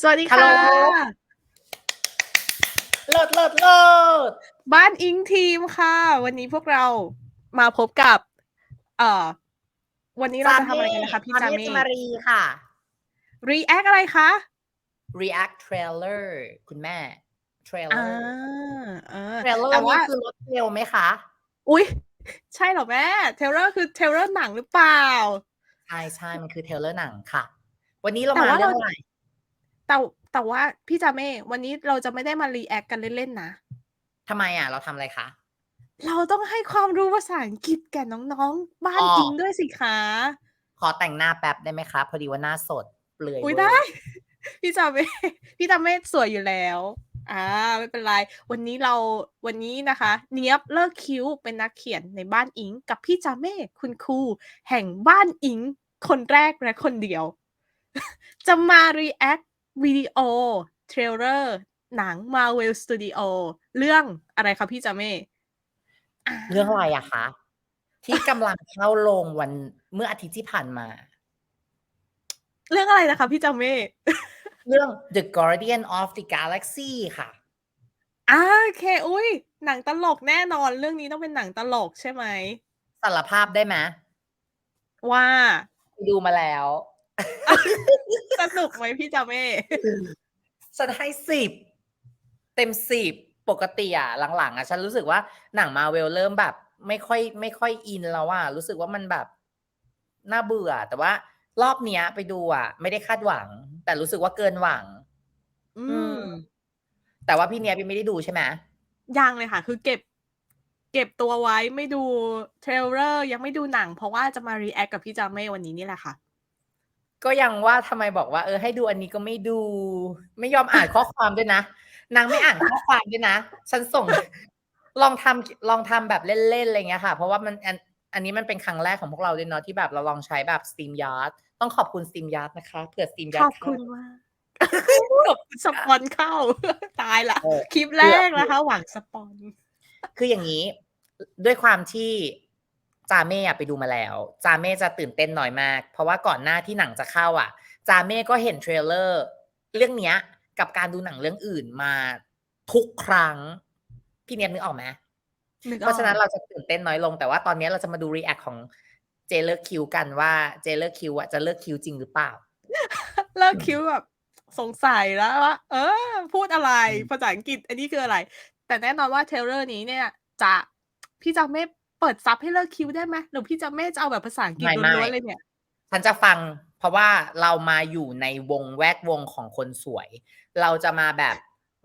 สวัสดีฮัลโหลค่ะเลิศเลิศเลิศบ้านอิงทีมค่ะ วันนี้พวกเรามาพบกับ เอ่อ วันนี้เราจะทำอะไรกันนะคะพี่จาเมเม่จมารีค่ะ react อะไรคะ React Trailer คุณแม่อ่า Trailer เออ Trailer แต่นี่ว่าคือรถเร็วไหมคะ อุ๊ยใช่เหรอแม่เทเลอร์คือเทเลอร์หนังหรือเปล่า ใช่ใช่มันคือเทรลเลอร์หนังค่ะ วันนี้เราแต่มาว่าเรื่องเราอะไร แต่แต่ว่าพี่จาเม่วันนี้เราจะไม่ได้มา react กันเล่นๆนะทำไมอะ เราทำอะไรคะ เราต้องให้ความรู้ภาษาอังกฤษแก่น้องๆ บ้านอ๋ออิอิงด้วยสิคะขอแต่งหน้าแป๊บได้ไหมคะ พอดีว่าหน้าสดเปลือยอุ้ยเวอร์ได้พี่จาเม่พี่จาเม่สวยอยู่แล้ว อ่าไม่เป็นไรวันนี้เราวันนี้นะคะ เนียบเลิกคิ้วเป็นนักเขียนในบ้านอิง กับพี่จาเม่คุณครูแห่งบ้านอิง คนแรกและคนเดียว จะมา react วิดีโอ เทรลเลอร์ หนัง Marvel Studio เรื่องอะไรคะพี่จาเม่าเรื่องอะไรอะคะ ที่กำลังเข้าโรงวันเมื่ออาทิตย์ที่ผ่านมา เรื่องอะไรนะคะพี่จาเม่เรื่อง The Guardian of the Galaxy ค่ะอ่าโอเค อุ้ยหนังตลกแน่นอน เรื่องนี้ต้องเป็นหนังตลกใช่ไหมสารภาพได้ไหมว่าไปดูมาแล้ว สนุกไหมพี่จาเม่ฉันให้สิบเต็มสิบปกติอะหลังๆอะฉันรู้สึกว่าหนังมาเวลเริ่มแบบ ไม่ค่อย ไม่ค่อยอินแล้วอะรู้สึกว่ามันแบบน่าเบื่อ แต่ว่ารอบเนี้ย ไปดูอะไม่ได้คาดหวัง แต่รู้สึกว่าเกินหวัง อือืมมแต่ว่าพี่เนี้ยพี่ไม่ได้ดูใช่ไหมยังเลยค่ะ คือเก็บ เก็บตัวไว้ไม่ดูเทรลเลอร์ยังไม่ดูหนัง เพราะว่าจะมา react กับพี่จาเม่วันนี้นี่แหละค่ะ ก็ยังว่าทำไมบอกว่าเออให้ดูอันนี้ก็ไม่ดู ไม่ยอมอ่านข้อความด้วยนะนางไม่อ่านข้อความด้วยนะฉันส่ง ลองทำลองทำแบบเล่นๆอะไรเงี้ยค่ะ เพราะว่ามันอันอันนี้มันเป็นครั้งแรกของพวกเราด้วยเนาะที่แบบเราลองใช้แบบ Steam Yard ต้องขอบคุณ Steam Yard นะคะเผื่อ Steam ข Yard อบคุณเข้ามากขอบคุณสปอนเข้า ตายละเออคลิปแรกนะคะ หวังสปอน คืออย่างนี้ ด้วยความที่ จาเม่อะไปดูมาแล้ว จาเม่จะตื่นเต้นน้อยมาก เพราะว่าก่อนหน้าที่หนังจะเข้าอะ จาเม่ก็เห็นเทรลเลอร์เรื่องเนี้ย กับการดูหนังเรื่องอื่นมาทุกครั้ง พี่เนียบนึกออกไหมนึกอเพอกราะฉะนั้นเราจะตื่นเต้นน้อยลงแต่ว่าตอนนี้เราจะมาดูรีแอคของเจเลอร์คิวกันว่าเจเลอร์คิวอะจะเลิกคิวจริงหรือเปล่า เลิกคิ้วแบบสงสัยแล้วว่าเออ พูดอะไรอืมภาษาอังกฤษ อันนี้คืออะไร แต่แน่นอนว่าเทรลเลอร์นี้เนี่ย จะพี่จะไม่ เปิดซับให้เลิกคิ้วได้ไหมหรือพี่จะไม่จะเอาแบบภาษาอังกฤษไม่ไม่ล้วนๆเลยเนี่ย ฉันจะฟัง เพราะว่าเรามาอยู่ในวงแวดวงของคนสวย เราจะมาแบบ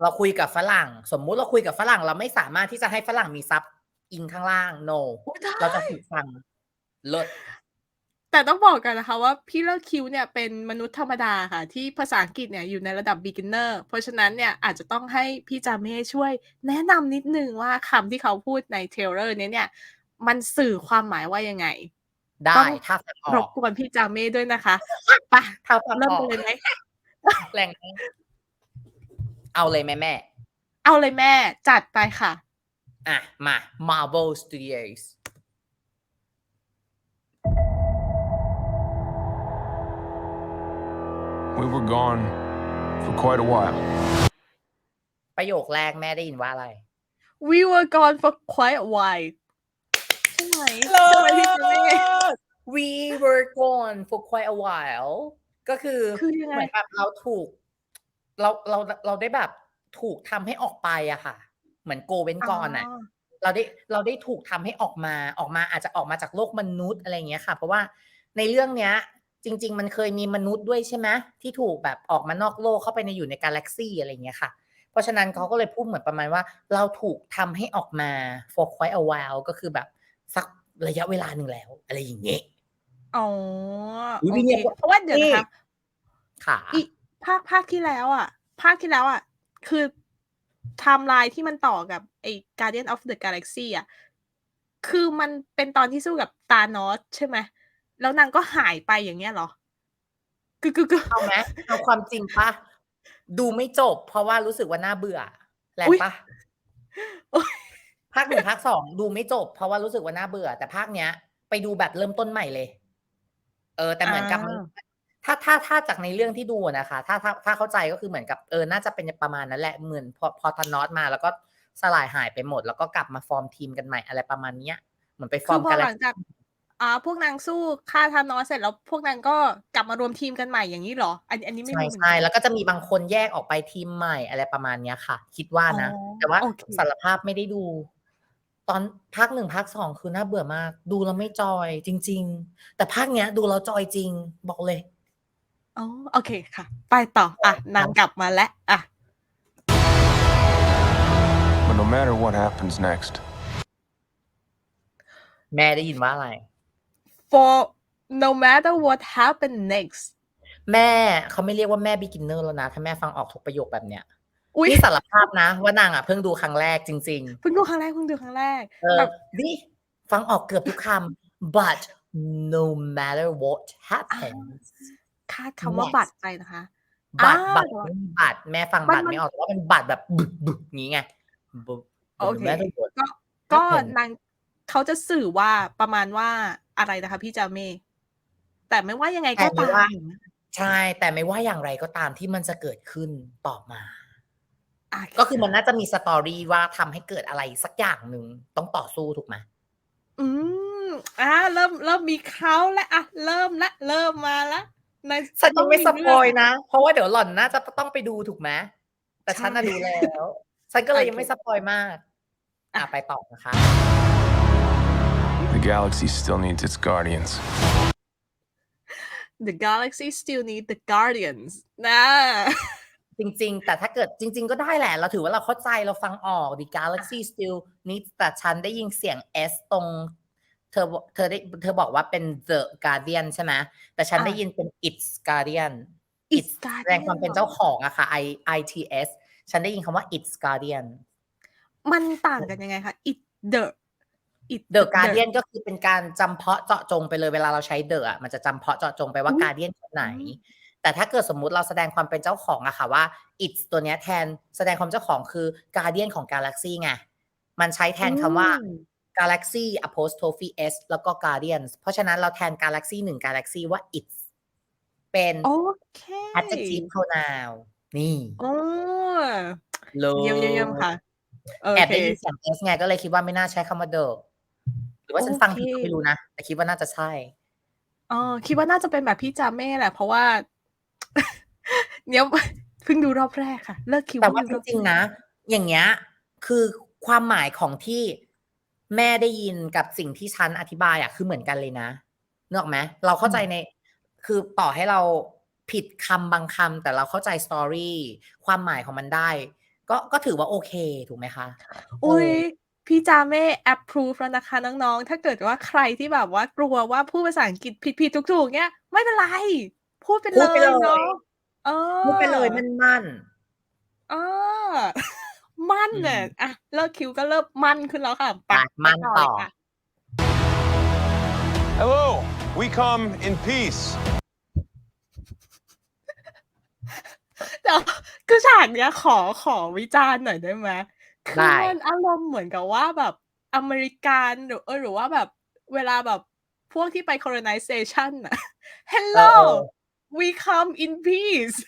เราคุยกับฝรั่ง สมมุติเราคุยกับฝรั่ง เราไม่สามารถที่จะให้ฝรั่งมีซับอิงข้างล่าง no เราจะฝึกฟังเลิศแต่ต้องบอกกันนะคะว่าพี่เลิกคิวเนี่ยเป็นมนุษย์ธรรมดาค่ะ ที่ภาษาอังกฤษเนี่ยอยู่ในระดับ beginner เพราะฉะนั้นเนี่ยอาจจะต้องให้พี่จาเม่ช่วยแนะนำนิดนึงว่าคำที่เขาพูดในเทรลเลอร์นี้เนี่ย มันสื่อความหมายว่ายังไง ได้ต้องถ้าฟังอรอบกกวนพี่จาเม่ด้วยนะคะไปะถ้าฟังเริ่มออกักนเลยไหมแรงเอาเลยแม่แม่เอาเลยแม่ จัดไปค่ะ อะ มา Marvel Studios We were gone for quite a while. ประโยคแรกแม่ได้ยินว่าอะไร we were gone for quite a while ใช่ไหมใช่ไหมพี่จาเม่ We were gone for quite a while ก็คือคือยังไง เหมือนแบบเราถูก เราเราเราได้แบบถูกทำให้ออกไปอะค่ะ เหมือนโกเว้นก่อนอะ เราได้เราได้ถูกทำให้ออกมาออกมาอาจจะออกมาจากโลกมนุษย์อะไรอย่างเงี้ยค่ะ เพราะว่าในเรื่องเนี้ย จริง ๆ มันเคยมีมนุษย์ด้วยใช่ไหมที่ถูกแบบออกมานอกโลกเข้าไปในอยู่ในกาแล็กซี่อะไรอย่างเงี้ยค่ะ เพราะฉะนั้นเขาก็เลยพูดเหมือนประมาณว่า เราถูกทำให้ออกมา for quite a while ก็คือแบบ สักระยะเวลาหนึ่งแล้ว อะไรอย่างเงี้ยอ๋ออุ๊ยโอพี่เคเนี่ยเพราะว่าเดี๋ยวนะคะค่ะอีภาคภาคที่แล้วอะ ภาคที่แล้วอะ คือไทม์ไลน์ที่มันต่อกับไอ้ Guardian of the Galaxy อะ คือมันเป็นตอนที่สู้กับตานอสใช่ไหม แล้วนางก็หายไปอย่างเงี้ยเหรอคือคือคือเอาไหมเอาความจริงปะดูไม่จบ เพราะว่ารู้สึกว่าน่าเบื่อแรงอุ๊ยปะโอ๊ยภาคหนึ่งภาคสองดูไม่จบ เพราะว่ารู้สึกว่าน่าเบื่อ แต่ภาคเนี้ย ไปดูแบบเริ่มต้นใหม่เลย เออ แต่เหมือนกับมันไทถ้าถ้าถ้าจากในเรื่องที่ดูอะนะคะ ถ้าถ้าถ้าเข้าใจก็คือเหมือนกับเออน่าจะเป็นประมาณนั้นแหละเหมือนพอพอทานอสมาแล้วก็สลายหายไปหมด แล้วก็กลับมาฟอร์มทีมกันใหม่อะไรประมาณเนี้ยเหมือนไปฟคืออร์มพอกันหลังจากอ่าพวกนางสู้ฆ่าธานอสเสร็จแล้วพวกนางก็กลับมารวมทีมกันใหม่อย่างนี้เหรอ อันอันนี้ไม่ใช่รู้เหมือนใช่กันแล้วก็จะมีบางคนแยกออกไปทีมใหม่อะไรประมาณเนี้ยค่ะ คิดว่านะอ๋อแต่ว่าโอเคสารภาพไม่ได้ดู ตอนภาคหนึ่งภาคสองคือน่าเบื่อมาก ดูแล้วไม่จอยจริง ๆ แต่ภาคเนี้ย ดูแล้วจอยจริง บอกเลยอ๋อโอเคค่ะ ไปต่ออะนางกลับมาแล้วอะ But no matter what happens next, แม่ได้ยินว่าอะไร for no matter what happen next แม่เขาไม่เรียกว่าแม่ beginner แล้วนะ ถ้าแม่ฟังออกทุกประโยคแบบเนี้ย อุ้ยนี่สารภาพนะว่านางอะเพิ่งดูครั้งแรกจริงเพิ่งดูครั้งแรกเพิ่งดูครั้งแรกๆเออแบบดิฟังออกเกือบทุกคำ but no matter what happens คาดคำว่า Next บัตรไปนะคะบัตรอ่าบัตรเดี๋ยวไม่มีบัตรแม่ฟังมันบัตรมันไม่ออกแต่ว่าเป็นบัตรแบบบึกบึกอย่างงี้ไงบึกโอเค no matter what ก็ก็ happen นางเขาจะสื่อว่าประมาณว่าอะไรนะคะพี่จาเม่แต่ไม่ว่ายังไงก็แต่ไม่ตามว่าอย่างเงี้ยใช่ แต่ไม่ว่าอย่างไรก็ตามที่มันจะเกิดขึ้นต่อมาอะ ก็คือมันน่าจะมีสตอรี่ว่าทำให้เกิดอะไรสักอย่างหนึ่งต้องต่อสู้ถูกไหมอืมอ่าเริ่มเริ่มมีเขาแล้วอะเริ่มละเริ่มมาละในฉันยังไม่สต้ปเรื่อองยนะ เพราะว่าเดี๋ยวหล่อนน่าจะต้องไปดูถูกไหมแต่ฉันน่ะใช่ดูแล้ว ฉันก็เลยโอเคยังไม่สปอยมากอะอะไปต่อนะคะ the galaxy still needs its guardians. The galaxy still need the guardians นะ จริง ๆ แต่ถ้าเกิดจริง ๆ ก็ได้แหละ เราถือว่าเราเข้าใจเราฟังออก The Galaxy Still Needs แต่ฉันได้ยินเสียง S ตรง เธอบอกเธอได้เธอบอกว่าเป็น The Guardian ใช่ไหมแต่ฉันอะได้ยินเป็น It's Guardian It's แสดงความเป็น Guardian เจ้าของอะค่ะ I I T S ฉันได้ยินคำว่า It's Guardian มันต่างกันยังไงคะ it the it The Guardian ก็คือเป็นการจำเพาะเจาะจงไปเลยเวลาเราใช้ The อะมันจะจำเพาะเจาะจงไปว่าอุ๊ย Guardian คนไหนอืม แต่ถ้าเกิดสมมุติเราแสดงความเป็นเจ้าของอะค่ะว่า it's ตัวเนี้ยแทนแสดงความเจ้าของคือ guardian ของ galaxy ไง มันใช้แทนคำว่าอืม galaxy apostrophe s แล้วก็ guardians เพราะฉะนั้นเราแทน galaxy หนึ่ง galaxy ว่า it's เป็นโอเค adjective pronoun นี่โอ้เลเยี่ยมเยี่ยมเยี่ยมค่ะโอแอบเคได้ยินเสียง s ไงก็เลยคิดว่าไม่น่าใช้คำว่า the หรือว่าฉันฟังผิดก็ไม่รู้นะ แต่คิดว่าน่าจะใช่เออคิดว่าน่าจะเป็นแบบพี่จาเม่แหละ เพราะว่า เนี่ยเพิ่งดูรอบแรกค่ะ เลิกคิวแต่ว่าเพิ่จดูอบริงๆนะ อย่างเงี้ย คือความหมายของที่แม่ได้ยินกับสิ่งที่ฉันอธิบายอะคือเหมือนกันเลยนะนึกออกไหมเราเข้าใจใน คือต่อให้เราผิดคำบางคำแต่เราเข้าใจสตอรี่ความหมายของมันได้ ก็ก็ถือว่าโอเคถูกไหมคะ อุ้ยเออพี่จาเม่ approve แล้วนะคะน้องๆ ถ้าเกิดว่าใครที่แบบว่ากลัวว่าพูดภาษาอังกฤษผิดๆ ถูกๆ เนี้ยไม่เป็นไร พูดไปพูเลดไปยเลย เนาะเออ พูดไปเลยมันมันเออ มั่นเนี่ยอืมอะเลิกคิวก็เริ่มมั่นขึ้นแล้วค่ะไปอะมั่นไปต่อเลยค่ะ Hello, we come in peace. แต่คือฉากเนี้ยขอขอวิจารณ์หน่อยได้ไหมคือได้ มันอารมณ์เหมือนกับว่าแบบอเมริกันหรือเออหรือว่าแบบเวลาแบบพวกที่ไป colonization อะ Hello เออ we come in peace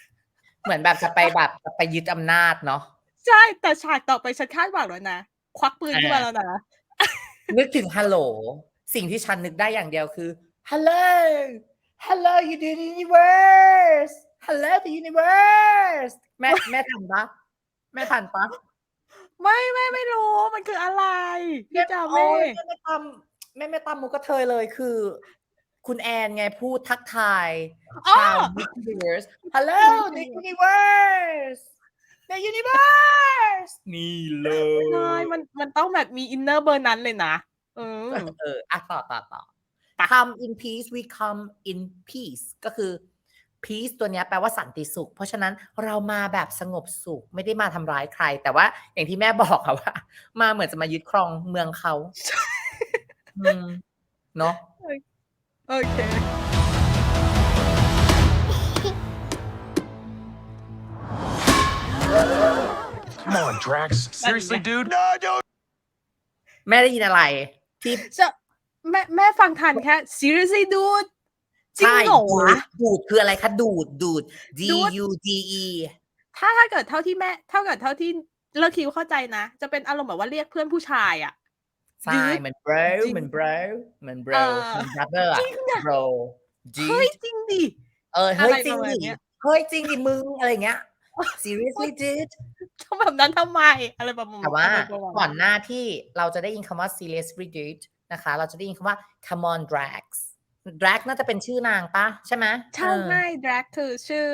เหมือนแบบจะไปแบบจะไปยึดอำนาจเนาะใช่ แต่ฉากต่อไปฉันคาดหวังแล้วนะ ควักปืนขึ้นมาอ่าแล้วนะ นึกถึงฮัลโหล สิ่งที่ฉันนึกได้อย่างเดียวคือ Hello Hello you the universe Hello the universe แม่แม่ทันปะแม่ทันปะไม่ไม่ไม่รู้ มันคืออะไรพี่จาโอ้เม่ยแม่ไม่ตามแม่ไม่ตามมุกกระเทยเลยคือ คุณแอนไงพูดทักทายอ๋อชาว the universe Hello the universe the universe นี่เลใช่ยมันมันต้องแบบมีอินเนอร์เบอร์นั้นเลยนะเออเอออะต่อต่อต่อ come in peace we come in peace ก็คือ peace ตัวเนี้ยแปลว่าสันติสุข เพราะฉะนั้นเรามาแบบสงบสุขไม่ได้มาทำร้ายใคร แต่ว่าอย่างที่แม่บอกค่ะว่า มาเหมือนจะมายึดครองเมืองเขาอืมเนาะโอเค Come on, Drax. Seriously, dude? No, dude. แม่ได้ยินอะไรที่จะแม่แม่ฟังทันแค่ seriously dude จริงใช่เหรอดูวะดดูดคืออะไรคะดูดดูด D ดูด U D E ถ้าถ้าเกิดเท่าที่แม่เท่าเกิดเท่าที่เลิกคิวเข้าใจนะ จะเป็นอารมณ์แบบว่าเรียกเพื่อนผู้ชายอะ ใช่ dude เหมือน bro จริงเหมือน bro เหมือน bro เออเหมือน brother อะจริงอะ bro เฮ้ย dude จริงดิ เออเฮ้ยอะไรจริงประมาณดิเนี้ย เฮ้ยจริงดิมึงอะไรอย่างเงี้ย seriously dude ทำแบบนั้นทำไม อะไรประมาณแต่ว่าอะไรประมาณก่อนหน้าที่เราจะได้ยินคำว่า seriously dude นะคะ เราจะได้ยินคำว่า come on drags drag น่าจะเป็นชื่อนางปะใช่ไหมใช่เออใช่แดร็กคือชื่อ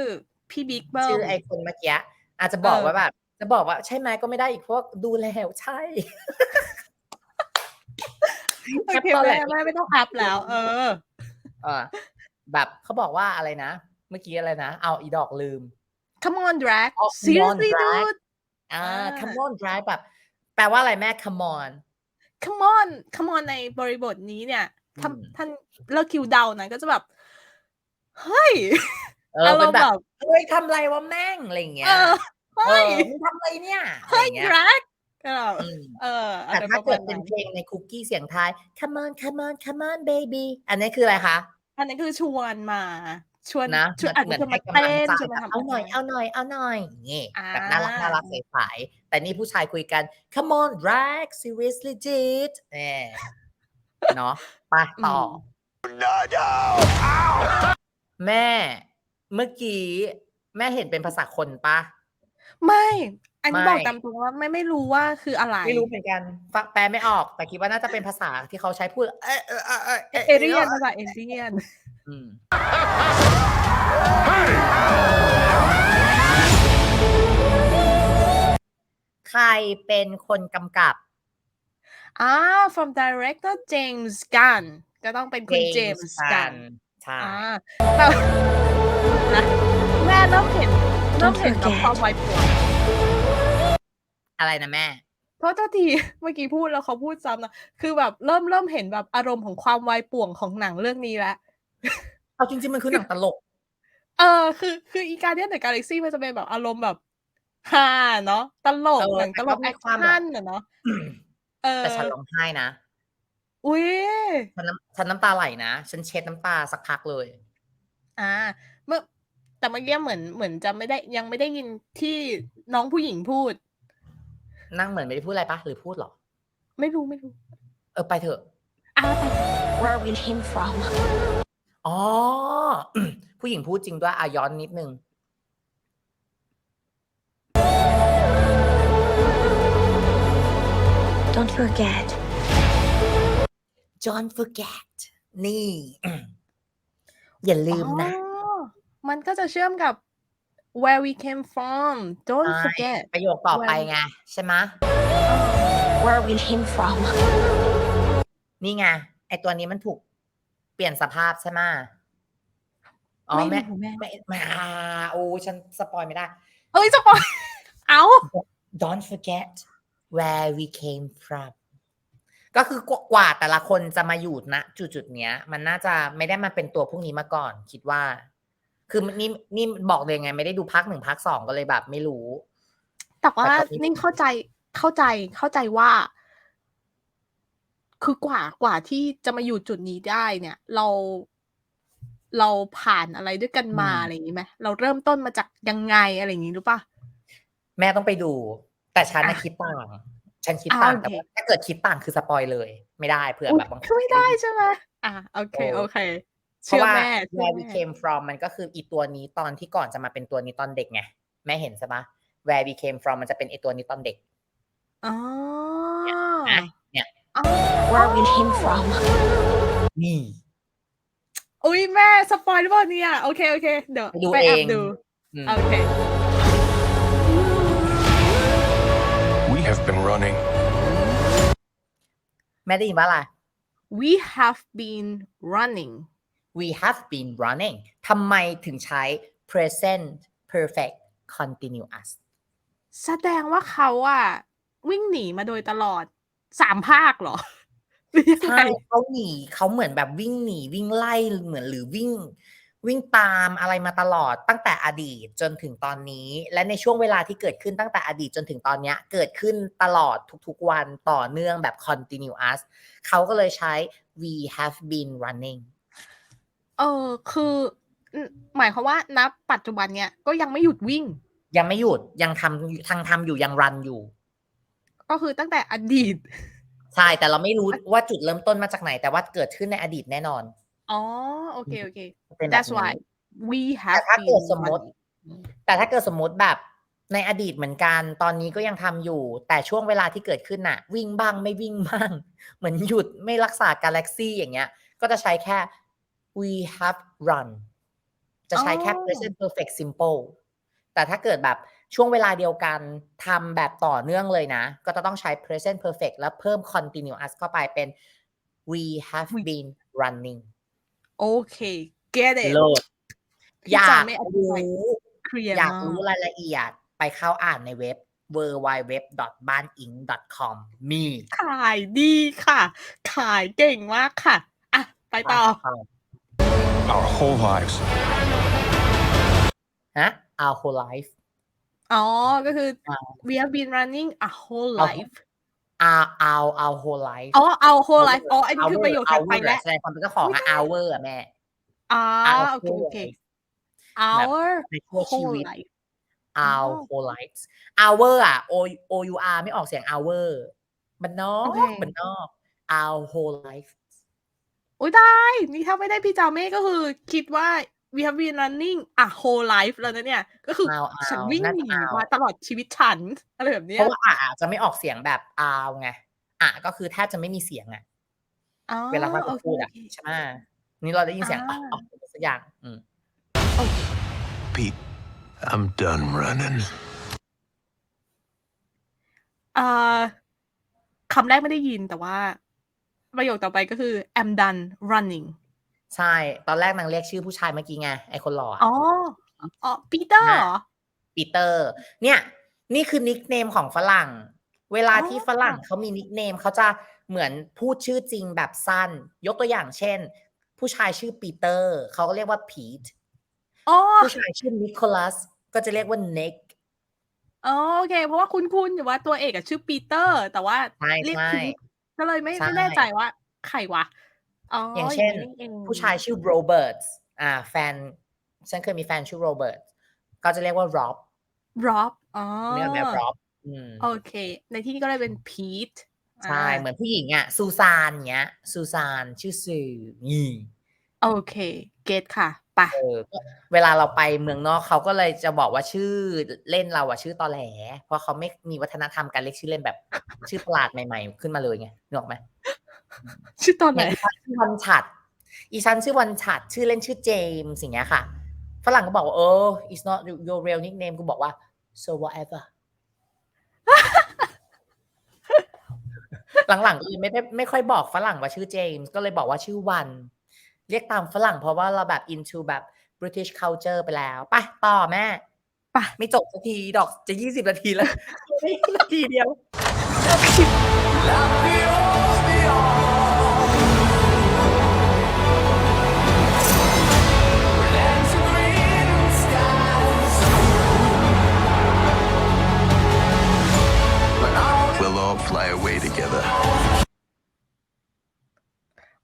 พี่บิ๊กเบิชื่ลอไอคนเมื่อกี้อาจจะบอกเออ ว่าแบบจะบอกว่าใช่ไหมก็ไม่ได้อีกเพราะว่าดูแล้วใช่ โอเคแอปตอนแรแม่กแม่ไม่ต้องอัพแล้ว เออ เออ แบบเขาบอกว่าอะไรนะ เมื่อกี้อะไรนะ เอาอีดอกลืม come on drag อ๋อ come on seriously drag dude อ่าอ่า come on drive แบบ แปลว่าอะไรแม่ come on come on come on ในบริบทนี้เนี่ยท่านอืมท่านเลิกคิวเดานะก็จะแบบ เฮ้ยเอออารเป็นมณ์แบแบบบเฮ้ยทำอะไรวะแม่ง อะไรอย่างเงี้เอยอเอเฮ้ยอมึงทำอะไรเนี่ยอะไรเฮ้ยอย่างเงี้ย drag ก็แบบอืมเอออะแต่ไรปถ้าระเกิมาดณเป็นนั้นเพลงในคุกกี้เสียงไทาย come on come on come on baby อันนี้คืออะไรคะ อันนั้นคือชวนมา ชวนนะชวนอาจเหมืจะอนชวนให้มากำลังเต้นใจชวนแบมาบทำเอาหน่อยอะไรเอาหน่อยเอาหน่อยอย่างงี้อ่าแบบน่ารักน่ารักใสๆแต่นี่ผู้ชายคุยกัน come on drag seriously did เออเนาะไปต่ออืมแม่ เมื่อกี้ แม่เห็นเป็นภาษาคนปะไม่ อันนี้ไม่ บอกตามตรงว่าไม่ไม่รู้ว่าคืออะไรไม่รู้เหมือนกันฟังแปลไม่ออก แต่คิดว่าน่าจะเป็นภาษาที่เขาใช้พูด เออเออเออเออเอเรียนภาษาเอเรียน อืมใครเป็นคนกำกับ อ่า from director James Gunn ก็ต้องเป็นคุณ James Gunn ใช่ อ่าแต่นะแม่เริ่มเห็นเริ่มเห็นแบบความไวป่วง อะไรนะแม่โทษโทษทีเมื่อกี้พูดแล้วเขาพูดซ้ำนะคือแบบเริ่มเริ่มเห็นแบบอารมณ์ของความวายป่วงของหนังเรื่องนี้แล้วเอาจริงๆมันคือหนังตลก เออ คือ คืออีการเดียนเดอะกาแล็กซี่มันจะเป็นแบบอารมณ์แบบฮาเนาะตลกเออหนังตแต่ลก็กมีแอคความแบบชั่นอะเนาะเออแต่ฉันร้องไห้นะอุ้ยฉันน้ำฉันน้ำตาไหลนะ ฉันเช็ดน้ำตาสักพักเลย อ่า เมื่อแต่เมื่อกี้เหมือนเหมือนจะไม่ได้ยังไม่ได้ยินที่น้องผู้หญิงพูด นั่งเหมือนไม่ได้พูดอะไรปะหรือพูดเหรอ ไม่รู้ไม่รู้ เออไปเถอะอ่าไป where we came from. อ๋อ ผู้หญิงพูดจริงด้วยอาย้อนนิดนึง Don't forget. Don't forget นี่ อย่าลืมนะอ๋อมันก็จะเชื่อมกับ where we came from don't ใช่ forget ประโยคต่อไปไง ใช่ไหมะ Where we came from. นี่ไง ไอตัวนี้มันถูกเปลี่ยนสภาพใช่ไหมะอ๋อไม่แม่รู้แม่ไม่ไม่อ่าโอ้ฉันสปอยไม่ได้ เอ้ยสปอยเอา Don't forget where we came from ก็คือกว่ากว่าแต่ละคนจะมาอยู่ณจุดจุดๆเนี้ย มันน่าจะไม่ได้มาเป็นตัวพวกนี้มาก่อน คิดว่า คือนี่นี่บอกเลยไง ไม่ได้ดูพักหนึ่งพักสองก็เลยแบบ ไม่รู้ แต่ว่าแต่ตอนนี้นี่เข้าใจเข้าใจเข้าใจว่า คือกว่ากว่าที่จะมาอยู่จุดนี้ได้เนี่ย เราเราผ่านอะไรด้วยกันมาอะไรอย่างนี้ไหมเราเริ่มต้นมาจากยังไงอะไรอย่างนี้รู้ปะแม่ต้องไปดู แต่ฉันนะอะคิดต่าง ฉันคิดอ่าต่างโอเคแต่ว่าถ้าเกิดคิดต่างคือสปอยเลย ไม่ได้เผื่ออุ๊ยแบบบางคนคือไม่ได้ใช่ไหมอะโอเคเออโอเค เพราะเชื่อว่าแม่เชื่อ where we แม่ came from มันก็คืออีตัวนี้ตอนที่ก่อนจะมาเป็นตัวนี้ตอนเด็กไงแม่เห็นใช่ปะ where we came from มันจะเป็นไอตัวนี้ตอนเด็กอ๋อนะเนี่ยอ๋อ Where we came from. นี่อุ้ยแม่สปอยหรือเปล่าเนี่ยโอเคโอเคเดี๋ยวไปดูไปแอบเองดูอืมโอเค We have been running. แม่ได้ยินว่าอะไร we have been running we have been running ทำไมถึงใช้ present perfect continuous แสดงว่าเขาอะวิ่งหนีมาโดยตลอดสามภาคเหรอหรือยังใช่ไงเขาหนีเขาเหมือนแบบวิ่งหนีวิ่งไล่เหมือนหรือวิ่ง วิ่งตามอะไรมาตลอดตั้งแต่อดีตจนถึงตอนนี้ และในช่วงเวลาที่เกิดขึ้นตั้งแต่อดีตจนถึงตอนเนี้ยเกิดขึ้นตลอดทุกๆวันต่อเนื่องแบบ continuous เขาก็เลยใช้ we have been running เออ คืออืมหมายความว่าณปัจจุบันเนี่ยก็ยังไม่หยุดวิ่ง ยังไม่หยุดยังทำอยู่ทังทำอยู่ยังรันอยู่ ก็คือตั้งแต่อดีต ใช่แต่เราไม่รู้ว่าจุดเริ่มต้นมาจากไหน แต่ว่าเกิดขึ้นในอดีตแน่นอน อ๋อ โอเค โอเค เป็นแบบ That's นี้ why we แต่ have ถ้าเกิด been สมมติ running แต่ถ้าเกิดสมมติแบบในอดีตเหมือนกัน ตอนนี้ก็ยังทำอยู่ แต่ช่วงเวลาที่เกิดขึ้นน่ะ วิ่งบ้างไม่วิ่งบ้าง เหมือนหยุดไม่รักษากาแล็กซี่อย่างเงี้ย ก็จะใช้แค่ we have run จะใช้แค่อ๋อ present perfect simple แต่ถ้าเกิดแบบช่วงเวลาเดียวกันทำแบบต่อเนื่องเลยนะ ก็จะต้องใช้ present perfect แล้วเพิ่ม continuous เข้าไปเป็น we have We been running โอเค get it เลิศพี่อยาจากไม่อธิรู้บายเคลียร์อยากมากรู้รายละเอียดไปเข้าอ่านในเว็บ w w w b a n i n c o m มีขายดีค่ะ ขายเก่งมากค่ะ อะ ไปต่อ Our whole lives. ฮะ our whole life อ๋อ ก็คืออ่า we have been running a whole Our- life our our our whole life อ๋อ our whole life อ๋ออันนี้คือ Our ประโยคถัดไป our แล้วแสดงความเป็นเจ้าของอะ hour อะแม่อ่า our โอเค whole โอเค life our ในชั่วชี whole วิต life our อ๋อ whole life hour อะ o o u r ไม่ออกเสียง hour มันนอโอกเคมันนอก our whole life อุ้ยได้ นี่ถ้าไม่ได้พี่จาเม่ก็คือคิดว่า we have been running a whole life แล้วนะเนี่ย ก็คือเอาฉันเอาวิ่งน่าหจะนีเอา มาตลอดชีวิตฉัน อะไรแบบเนี้เพยราะว่าอะจะไม่ออกเสียงแบบอาวไงอะก็คือแทบจะไม่มีเสียงอะ อ๋อเวลาเราโอจะเคพูดโออะเคใช่ไหมนี่เราได้ยินเสียงอ่าอ๋ออ๋อสักอย่าง อืม Pete, I'm done running. เอ่อคำแรกไม่ได้ยินแต่ว่า ประโยคต่อไปก็คือ I'm done running ใช่ ตอนแรกนางเรียกชื่อผู้ชายเมื่อกี้ไง ไอ้คนหล่ออะอ๋ออ๋อปีเตอร์เหรอปีเตอร์ เนี่ย นี่คือนิกเนมของฝรั่ง เวลาอ๋อที่ฝรั่งเขามีนิกเนมเขาจะเหมือนพูดชื่อจริงแบบสั้น ยกตัวอย่างเช่น ผู้ชายชื่อปีเตอร์เขาก็เรียกว่าพีทอ๋อผู้ชายชื่อนิโคลัสก็จะเรียกว่าเน็กอ๋อโอเค เพราะว่าคุ้นๆอยู่ว่าตัวเอกอะชื่อปีเตอร์ แต่ว่าใช่เรียกใช่พีท ก็เลยไม่ใช่ ไม่แน่ใจว่าใครวะอ๋อออย่างเช่นนี้เองผู้ชายชื่อโรเบิร์ตอ่า แฟน ฉันเคยมีแฟนชื่อโรเบิร์ตก็จะเรียกว่าร็อบร็อบอ๋อเรียกแบบร็อบอืมโอเค ในที่นี้ก็เลยเป็นพีทใช่ เหมือนผู้หญิงอะซูซานเงี้ยซูซานชื่อซูนี่ โอเค เกตค่ะไปะเออก็เวลาเราไปเมืองนอกเขาก็เลยจะบอกว่าชื่อเล่นเราอะชื่อตอแหล เพราะเขาไม่มีวัฒนธรรมการเรียกชื่อเล่นแบบ ชื่อประหลาดใหม่ ๆ ขึ้นมาเลยไงนึกออกไหมชื่อตอนไหนเนี่ยอีชันชื่อวันฉัด อีชันชื่อวันฉัด ชื่อเล่นชื่อเจมส์อย่างเงี้ยค่ะ ฝรั่งก็บอกว่าเออ it's not your real nickname กูบอกว่า so whatever หลังๆก็เลยไม่ได้ไม่ค่อยบอกฝรั่งว่าชื่อเจมส์ก็เลยบอกว่าชื่อวัน เรียกตามฝรั่งเพราะว่าเราแบบ into แบบ British culture ไปแล้วไปต่อแม่ไปไม่จบสักทีดอกจะยี่สิบนาทีแล้วนาทีเดียว We'll all fly away together.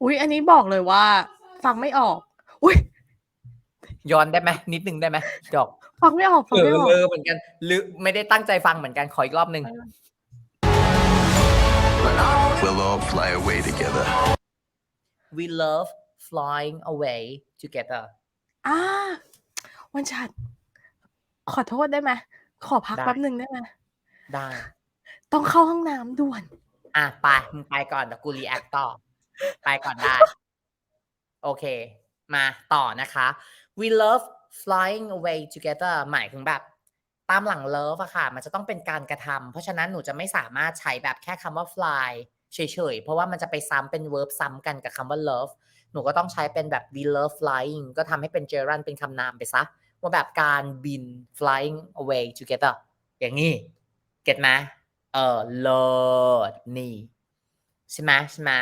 อุ้ยอันนี้บอกเลยว่า ฟังไม่ออก อุ้ยย้อนได้ไหมนิดนึงได้ไหมดอกฟังไม่ออกฟังเอไม่อออกเลอเหมือนกันหรือไม่ได้ตั้งใจฟังเหมือนกันขออีกรอบหนึ่ง We'll all fly away together. we love flying away together อ่าวันชัด ขอโทษได้ไหมขอพักได้ แป๊บหนึ่งได้ไหมได้ต้องเข้าห้องน้ำด่วน อะไปมึงไปก่อนเดี๋ยวกูรีแอคต่อ ไปก่อนได้ โอเค มาต่อนะคะ we love flying away together หมายถึงแบบตามหลัง love อะค่ะ มันจะต้องเป็นการกระทำเพราะฉะนั้นหนูจะไม่สามารถใช้แบบแค่คำว่า fly เฉยๆ เพราะว่ามันจะไปซ้ำเป็น verb ซ้ำกันกับคำว่า love หนูก็ต้องใช้เป็นแบบ we love flying ก็ทำให้เป็น gerund เป็นคำนามไปซะ ว่าแบบการบิน flying away together อย่างนี้ เก็ตไหมเออเลิศนี่ใช่ไหมใช่ไหม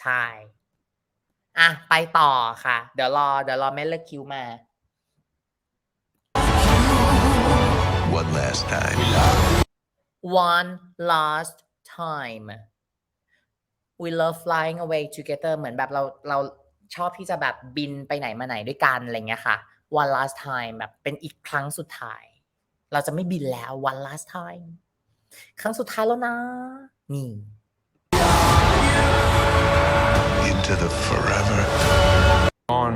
ใช่ อะ ไปต่อค่ะ เดี๋ยวรอ เดี๋ยวรอแม่เลิกคิวมา One last time. one last time we love flying away together เหมือนแบบเราเราชอบที่จะแบบบินไปไหนมาไหนด้วยกันอะไรเงี้ยค่ะ one last time แบบเป็นอีกครั้งสุดท้าย เราจะไม่บินแล้ว one last time ครั้งสุดท้ายแล้วนะ นี่ into the forever. On.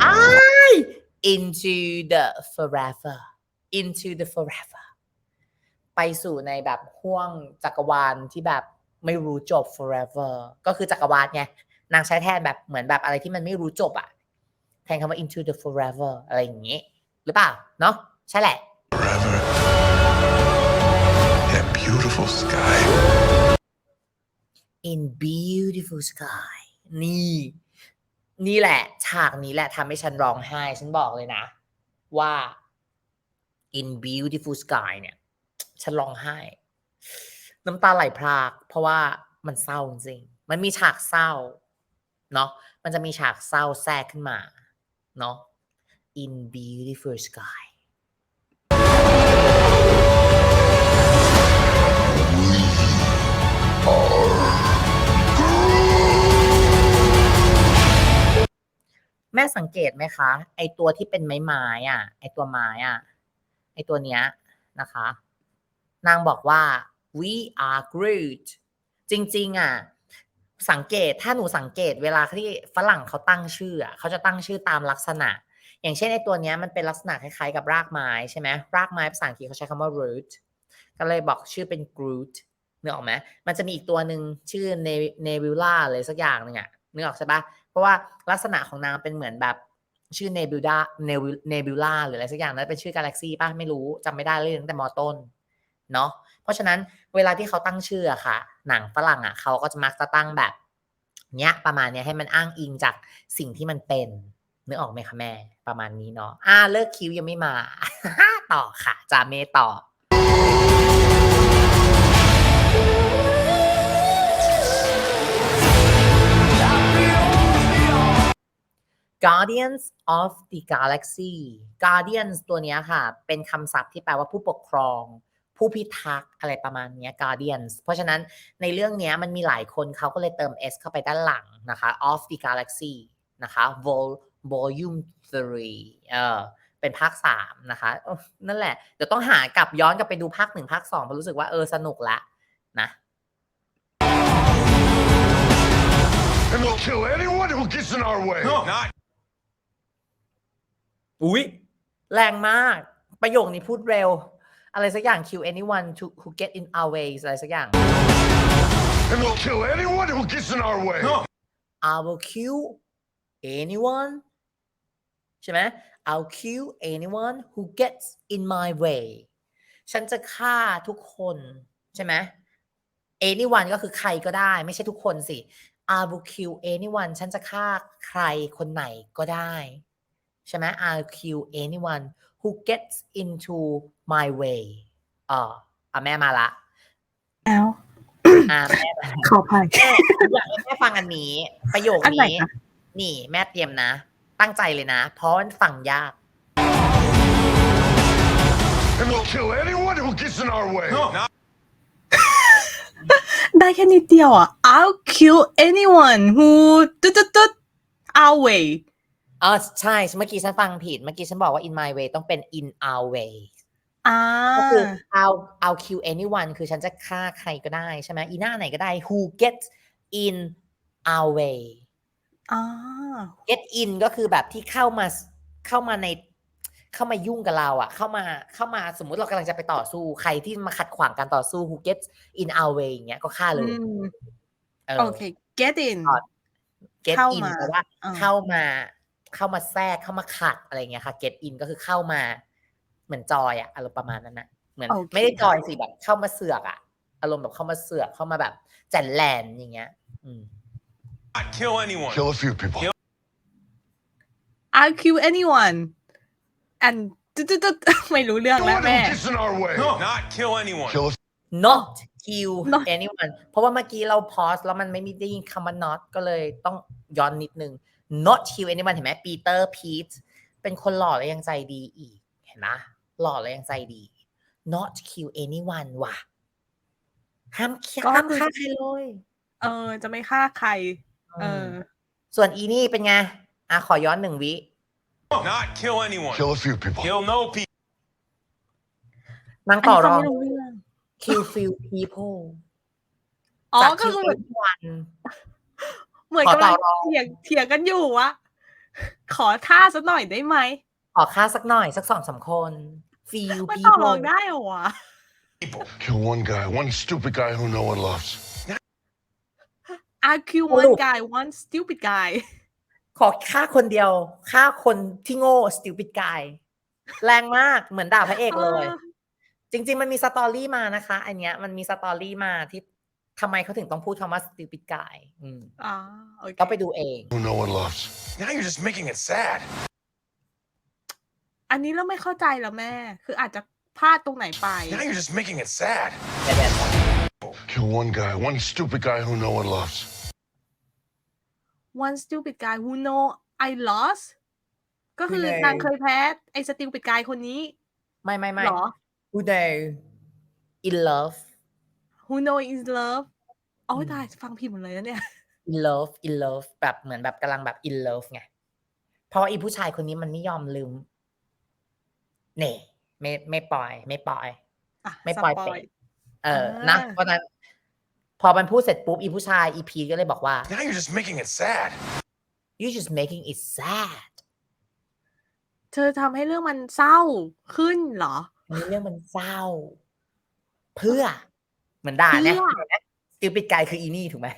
I into the forever into the forever ไปสู่ในแบบห่วงจักรวาลที่แบบไม่รู้จบ forever ก็คือจักรวาลไงนางใช้แทนแบบเหมือนแบบอะไรที่มันไม่รู้จบอะแทนคำว่า into the forever อะไรอย่างงี้ หรือเปล่า เนาะใช่แหละ Forever. That beautiful sky. in beautiful sky นี่ นี่แหละ ฉากนี้แหละทำให้ฉันร้องไห้ ฉันบอกเลยนะ ว่า in beautiful sky เนี่ย ฉันร้องไห้ น้ำตาไหลพราก เพราะว่ามันเศร้าจริง มันมีฉากเศร้า เนาะมันจะมีฉากเศร้าแทรกขึ้นมา เนาะ in beautiful sky แม่สังเกตไหมคะ ไอตัวที่เป็นไม้ไม้อะ ไอตัวไม้อะ ไอตัวเนี้ยนะคะ นางบอกว่า we are Groot จริง ๆ อะ สังเกตถ้าหนูสังเกตเวลาที่ฝรั่งเขาตั้งชื่ออะเขาจะตั้งชื่อตามลักษณะ อย่างเช่นไอตัวเนี้ยมันเป็นลักษณะคล้ายๆกับรากไม้ใช่ไหมรากไม้ภาษาอังกฤษเขาใช้คำว่า root ก็เลยบอกชื่อเป็น Groot นึกออกไหมมันจะมีอีกตัวหนึ่งชื่อ Ne- Nebula เลยสักอย่างหนึ่งอะนึกออกใช่ปะ เพราะว่าลักษณะของนางเป็นเหมือนแบบชื่อ Nebula Nebu- Nebula หรืออะไรสักอย่างนั้นเป็นชื่อกาแล็กซี่ป่ะไม่รู้จำไม่ได้เลยตั้งแต่มอต้นเนาะเพราะฉะนั้นเวลาที่เขาตั้งชื่ออะค่ะ หนังฝรั่งอะเขาก็จะมักจะตั้งแบบเนี้ยประมาณเนี้ยให้มันอ้างอิงจากสิ่งที่มันเป็นนึกออกไหมคะแม่ ประมาณนี้เนาะอ่าเลิกคิวยังไม่มา ต่อค่ะจาเมต่อ Guardians of the Galaxy Guardians ตัวเนี้ยค่ะ เป็นคำศัพท์ที่แปลว่าผู้ปกครอง ผู้พิทักษ์อะไรประมาณเนี้ย Guardians เพราะฉะนั้นในเรื่องเนี้ยมันมีหลายคนเขาก็เลยเติม S เข้าไปด้านหลังนะคะ of the Galaxy นะคะ Vol volume 3เออเป็นภาค 3 นะคะเออนั่นแหละ เดี๋ยวต้องหากลับย้อนกลับไปดูภาค 1 ภาค2เพราะรู้สึกว่าเออสนุกละนะ And we'll kill anyone who gets in our way. No, not อุ้ยแรงมาก ประโยคนี้พูดเร็ว อะไรสักอย่าง kill anyone to who get in our ways อะไรสักอย่าง And we'll kill anyone who gets in our way. no. I will kill anyone ใช่ไหม I'll kill anyone who gets in my way ฉันจะฆ่าทุกคนใช่ไหม anyone ก็คือใครก็ได้ ไม่ใช่ทุกคนสิ I will kill anyone ฉันจะฆ่าใครคนไหนก็ได้ ใช่ไหม I'll kill anyone who gets into my way อ่าอะแม่มาละแล้วอ่าแม่มาขออภัยแม่อยากให้แม่ฟังอันนี้ ประโยคอันไหนนี้คะนี่แม่เตรียมนะ ตั้งใจเลยนะ เพราะมันฟังยาก And we'll kill anyone who gets in our way. No, not ได้แค่นิดเดียวอะ I'll kill anyone who ตุ๊ดตุ๊ดตุ๊ด our way อ๋อใช่ เมื่อกี้ฉันฟังผิด เมื่อกี้ฉันบอกว่า in my way ต้องเป็น in our way อ่าก็คือ I'll I'll kill anyone คือฉันจะฆ่าใครก็ได้ใช่ไหมอีหน้าไหนก็ได้ who gets in our way อ่า get in ก็คือแบบที่เข้ามาเข้ามาในเข้ามายุ่งกับเราอะเข้ามาเข้ามาสมมุติเรากำลังจะไปต่อสู้ใครที่มาขัดขวางการต่อสู้ who gets in our way อย่างเงี้ยก็ฆ่าเลอืยมเออโอเค get in อะ get เข้า in มาแปลว่าอ่าเข้ามา เข้ามาแทรกเข้ามาขัดอะไรเงี้ยค่ะ get in ก็คือเข้ามา เหมือนจอยอะอารมณ์ประมาณนั้นนะเหมือนโอเคไม่ได้จอยสิแบบเข้ามาเสือกอะอารมณ์แบบเข้ามาเสือกเข้ามาแบบแจนแลนอย่างเงี้ย อืม not kill anyone. Kill a few people. I'll kill anyone and ตุ๊ดตุ๊ดตุ๊ดไม่รู้เรื่องแล้ว Anyone แม่ who gets in our way. No, not kill anyone. Kill a not kill Not- anyone เพราะว่าเมื่อกี้เรา pause แล้วมันไม่มีได้ยินคำว่า not ก็เลยต้องย้อนนิดนึง not kill anyone เห็นไหมปีเตอร์พีทเป็นคนหล่อและยังใจดีอีก เห็นนะหล่อและยังใจดี not kill anyone ว่ะ ห้ามฆ่าก็ห้ามคือฆ่าใครเลย เออ จะไม่ฆ่าใคร เออ ส่วนอีนี่เป็นไง อะ ขอย้อนหนึ่งวิ Not kill anyone. Kill a few people. Kill no people. นางอันต่อนี้รฟังองไม่รู้เรื่อง kill few people อ๋อจากก็ kill คือเหมือน everyone เหมือนขอกำลังต่อรองเถียงเถียงกันอยู่วะขอท่าสักหน่อยได้ไหมขอค่าสักหน่อยสักสองสามคน few มันต่อรอง people ได้เหรอวะ Kill one guy, one stupid guy who no one loves. I kill ส one รุป guy one stupid guy ขอค่าคนเดียวค่าคนที่โง่ stupid guy แรงมากเหมือนด่าพระเอกเลยเออจริง ๆ มันมีสตอรี่มานะคะ อันเนี้ยมันมีสตอรี่มาที่ ทำไมเขาถึงต้องพูดคำว่า stupid guy อืมอ่าโอเคก็ไปดูเอง Who no one loves. Now you're just making it sad. อันนี้เราไม่เข้าใจแล้วแม่ คืออาจจะพลาดตรงไหนไป Now you're just making it sad. Kill one guy, one stupid guy who no one loves. one stupid guy who know I lost ก็คือคือไงนางเคยแพ้ไอ้ stupid guy คนนี้ไม่ไม่ไม่ เหรอ who they in love who know is love โอ้ยอืมตายฟังผิดหมดเลยนะเนี่ย in love in love แบบเหมือนแบบกำลังแบบ in love ไง เพราะว่าอีผู้ชายคนนี้มันไม่ยอมลืม เน่ไม่ไม่ปล่อย ไม่ปล่อย อะไม่สปล่อยปเปอยเอออ่านนะเพราะฉะนั้น พอมันพูดเสร็จปุ๊บอีผู้ชายอีพีก็เลยบอกว่า Now you're just making it sad. you just making it sad เธอทำให้เรื่องมันเศร้าขึ้นเหรอ อันนี้เรื่องมันเศร้า เพื่อ เหมือนด่าเนี่ยเพื่อเห็นไหม stupid guy คืออีนี่ถูกไหม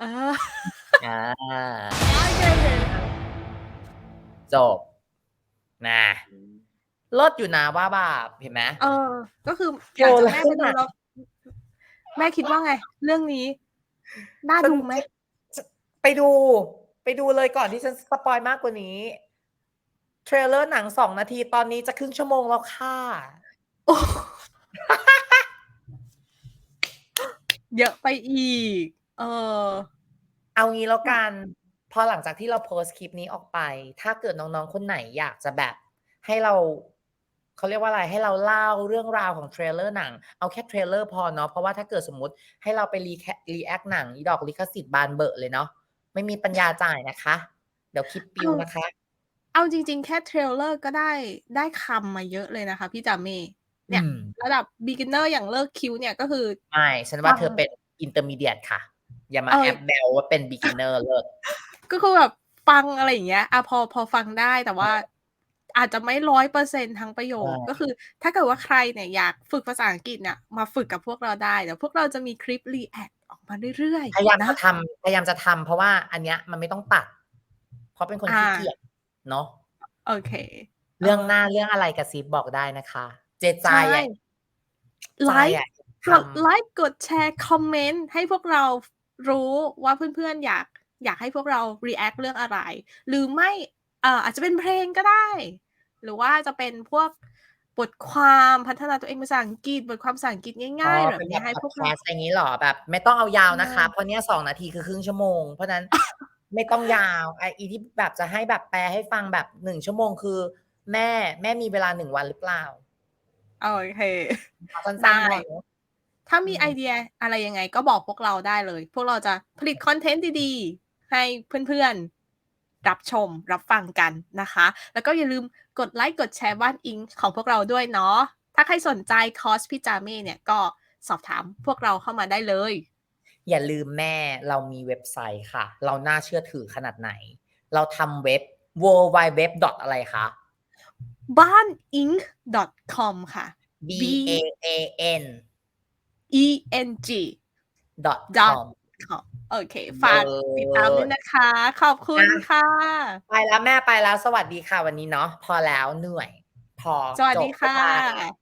เอออ่าโอเคโอเคจบนะลดอยู่นะว่าแบบเห็นไหมเออ ก็คือโยอยากจะแม่ไปแล้วดูน่ะแล้วแม่คิดว่าไง เรื่องนี้ น่าดูไหม ไปดู ไปดูเลยก่อนที่ฉันสปอยมากกว่านี้ เทรลเลอร์หนังสองนาทีตอนนี้จะครึ่งชั่วโมงแล้วค่ะโอ้ เยอะไปอีก เออ เอางี้แล้วกัน พอหลังจากที่เราโพสต์คลิปนี้ออกไป ถ้าเกิดน้องๆ คนไหนอยากจะแบบ ให้เราเขาเรียกว่าอะไรให้เราเล่าเรื่องราวของเทรลเลอร์หนัง เอาแค่เทรลเลอร์พอเนาะเพราะว่าถ้าเกิดสมมติให้เราไปรีแครีแอคหนังอีดอกลิขสิทธิ์บานเบอะเลยเนาะไม่มีปัญญาจ่ายนะคะ เดี๋ยวคลิปปิวเอานะคะ เอาจริง ๆ แค่เทรลเลอร์ก็ได้ได้คำมาเยอะเลยนะคะพี่จาเม่ เนี่ยอืมระดับ beginner อย่างเลิกคิวเนี่ยก็คือ ไม่ ฉันว่าฟังเธอเป็นอินเตอร์มีเดียตค่ะ อย่ามาเออแอบแบลว่าเป็น beginner เลิศก็คือแบบฟังอะไรอย่างเงี้ยอะพอพอฟังได้แต่ว่าอาจจะไม่ร้อยเปอร์เซ็นทั้งประโยคใช่ก็คือ ถ้าเกิดว่าใครเนี่ยอยากฝึกภาษาอังกฤษเนี่ยมาฝึกกับพวกเราได้เดี๋ยวพวกเราจะมีคลิปรีแอคออกมาเรื่อยพยายามๆนะจะทำพยายามจะทำเพราะว่าอันเนี้ยมันไม่ต้องตัด เพราะเป็นคนขี้อ่าเกียจเนาะโอเค เรื่องหน้าเรื่องอะไรกระซิบบอกได้นะคะ เจใจใช่อะไลใจค์อะกดทำไลค์กดแชร์คอมเมนต์ให้พวกเรารู้ว่าเพื่อนๆอยากอยากให้พวกเรา react เรื่องอะไร หรือไม่เอ่ออาจจะเป็นเพลงก็ได้ หรือว่าจะเป็นพวกบทความพัฒนาตัวเองภาษาอังกฤษบทความภาษาอังกฤษง่ายๆอ๋อแบบเป็นนี้แบบให้พพอวดกแคเราสต์อย่างนี้เหรอแบบ ไม่ต้องเอายาวนะคะใช่เพราะเนี้ยสองนาทีคือครึ่งชั่วโมง เพราะฉะนั้นไม่ต้องยาวไออีที่แบบจะให้แบบแปลให้ฟังแบบหนึ่งชั่วโมงคือ แม่แม่มีเวลาหนึ่งวันหรือเปล่า โอเคเอาสั้นๆได้พอเนอะถ้ามีอืมไอเดียอะไรยังไงก็บอกพวกเราได้เลย พวกเราจะผลิตคอนเทนต์ดีๆ ให้เพื่อนๆ รับชมรับฟังกันนะคะ แล้วก็อย่าลืมกดไลค์กดแชร์บ้านอิงของพวกเราด้วยเนาะ ถ้าใครสนใจคอร์สพี่จาเม่เนี่ยก็สอบถามพวกเราเข้ามาได้เลย อย่าลืมแม่เรามีเว็บไซต์ค่ะ เราน่าเชื่อถือขนาดไหน เราทำเว็บ w w w อะไรคะ บ้านอิง com ค่ะ b B a a n e n g dot Dot com com โอเค ฝากติดตามด้วยนะคะ ขอบคุณอะค่ะ ไปแล้วแม่ไปแล้วสวัสดีค่ะวันนี้เนาะพอแล้วเหนื่อย พอ สวัสดีจบค่ะบ๊ายบาย